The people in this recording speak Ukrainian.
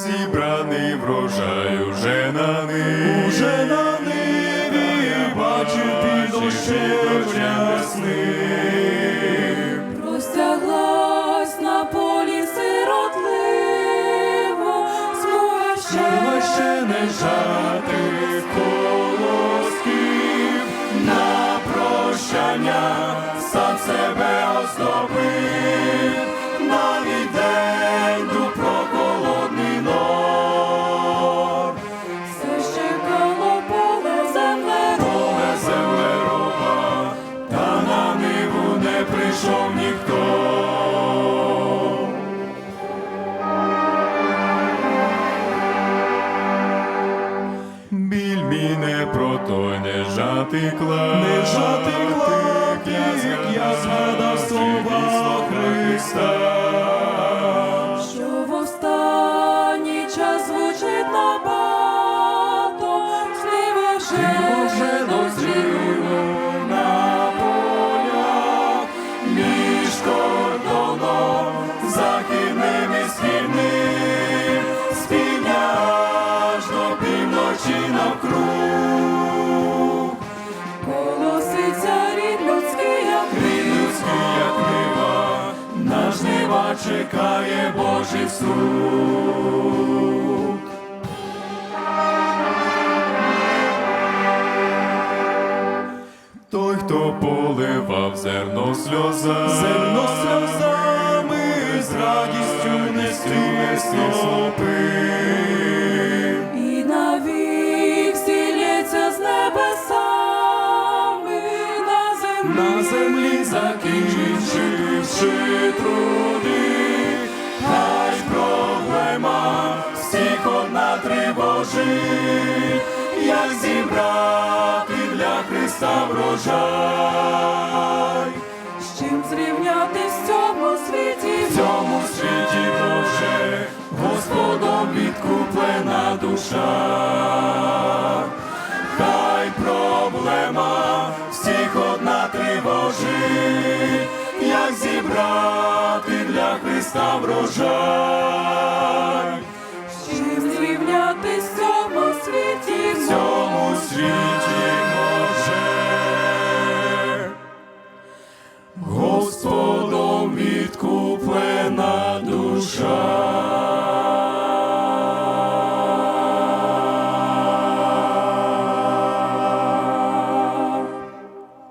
зібраний врожай уже на ниві, уже на ниві, бачу під дощем весни. Простяглась на полі сиротливо, смуга ще, ще не жатих на прощання сам себе оздобив, навіть день мій не про той не жати клад, не жати клад, як я згадав слова Христа. Що в останній час звучить набато, слива вже Вже дозріло на полях на чекає Божий суд. Той, хто поливав зерно сльоза, зерно сльозами, з радістю нести снопи. і навік стілється з небесами на землі. на землі закінчивши тривожить, як зібрати для Христа врожай. З чим зрівнятись в цьому світі? В цьому світі Боже, Господом відкуплена душа. Хай проблема всіх одна тривожить, як зібрати для Христа врожай.